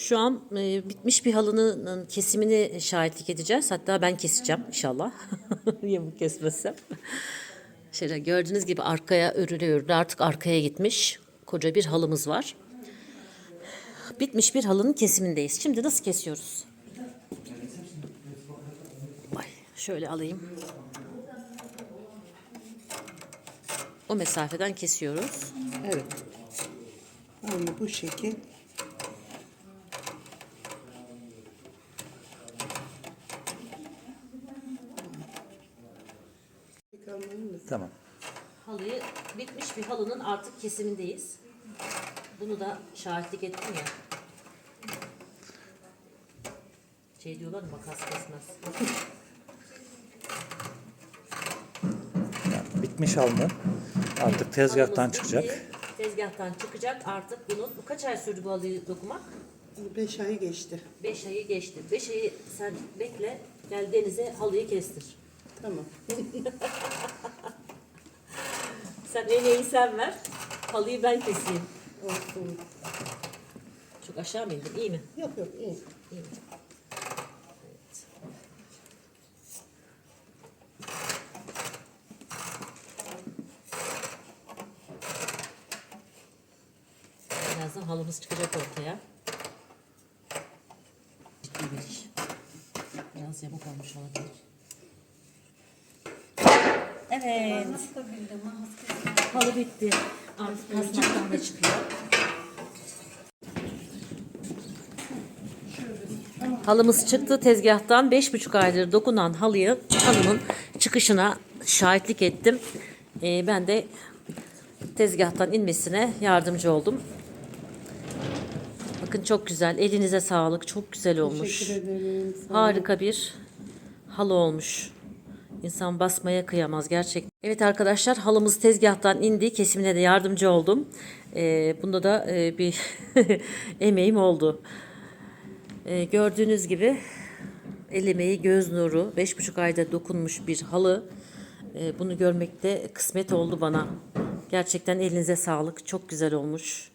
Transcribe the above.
Şu an e, bitmiş bir halının kesimini şahitlik edeceğiz. Hatta ben keseceğim inşallah. Yamuk kesmezsem. Şöyle gördüğünüz gibi arkaya örüle örüle artık arkaya gitmiş. Koca bir halımız var. Bitmiş bir halının kesimindeyiz. Şimdi nasıl kesiyoruz? Ay, şöyle alayım. O mesafeden kesiyoruz. Evet. Aynı bu şekil. Tamam. Halıyı bitmiş bir halının artık kesimindeyiz. Bunu da şahitlik ettim ya. Şey diyorlar makas kesmez. Yani bitmiş halının artık tezgahtan Halımız çıkacak. bitti. Tezgahtan çıkacak artık bunun. Bu kaç ay sürdü bu halıyı dokumak? 5 ayı geçti. 5 ayı geçti. 5 ayı sen bekle. Gel denize halıyı kestir. Tamam. Sen emeği sen ver. Halıyı ben keseyim. Olsun. Çok aşağı mı indim? İyi mi? Yok yok iyi. İyi mi? Birazdan halımız çıkacak ortaya. Ciddi bir iş. Biraz yamuk olmuş olabilir. Evet. Halı bitti. Artık kasnaktan da çıkıyor. Halımız çıktı tezgahtan. Beş buçuk aydır dokunan halıyı halının çıkışına şahitlik ettim. Ee, ben de tezgahtan inmesine yardımcı oldum. Bakın çok güzel. Elinize sağlık. Çok güzel olmuş. Teşekkür ederim. Sağ Harika bir halı olmuş. İnsan basmaya kıyamaz gerçekten. Evet arkadaşlar halımız tezgahtan indi. Kesimine de yardımcı oldum. Ee, bunda da e, bir emeğim oldu. Ee, gördüğünüz gibi el emeği göz nuru 5,5 ayda dokunmuş bir halı. Ee, bunu görmek de kısmet oldu bana. Gerçekten elinize sağlık. Çok güzel olmuş.